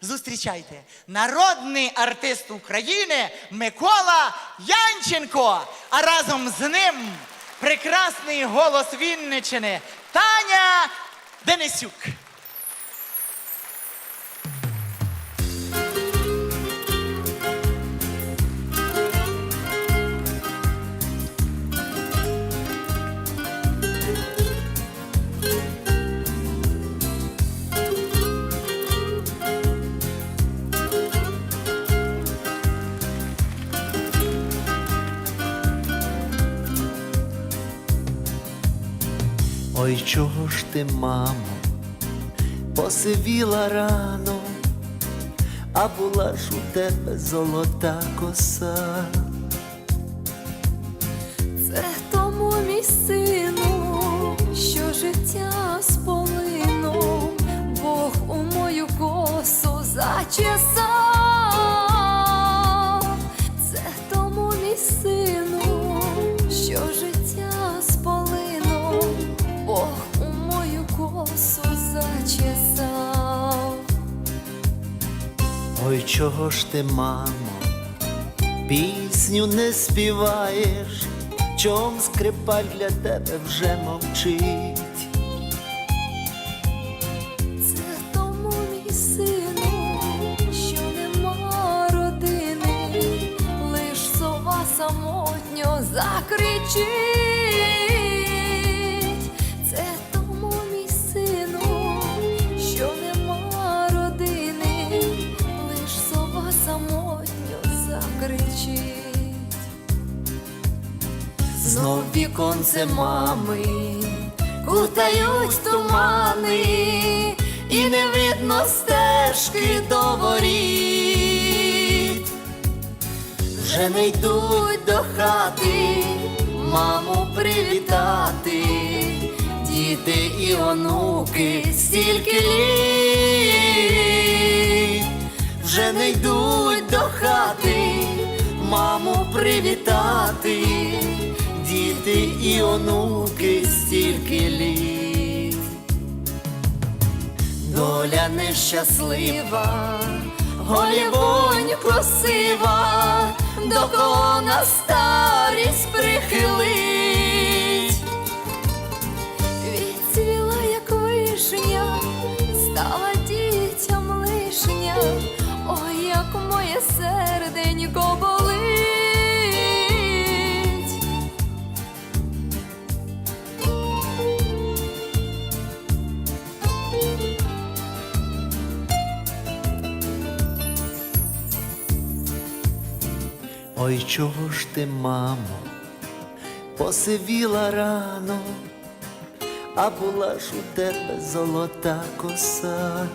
Зустрічайте, народний артист України Микола Янченко, а разом з ним прекрасний голос Вінничини Таня Денисюк. Ой, чого ж ти, мамо, посивіла рано, а була ж у тебе золота коса. Це тому мій сину, що життя сполинув, Бог у мою косу зачесав. Чого ж ти, мамо, пісню не співаєш, чом скрипаль для тебе вже мовчить. Це тому мій сину, що нема родини, лиш сова самотньо закричить. Знов віконце мами кутають тумани, і не видно стежки до воріт. вже не йдуть до хати, маму привітати, діти і онуки стільки літ, вже не йдуть до хати, маму привітати, діти і онуки стільки літ. Доля нещаслива, Голівонь красива, до кого на старість прихилить. Ой, чого ж ти, мамо, посивіла рано, а була ж у тебе золота коса.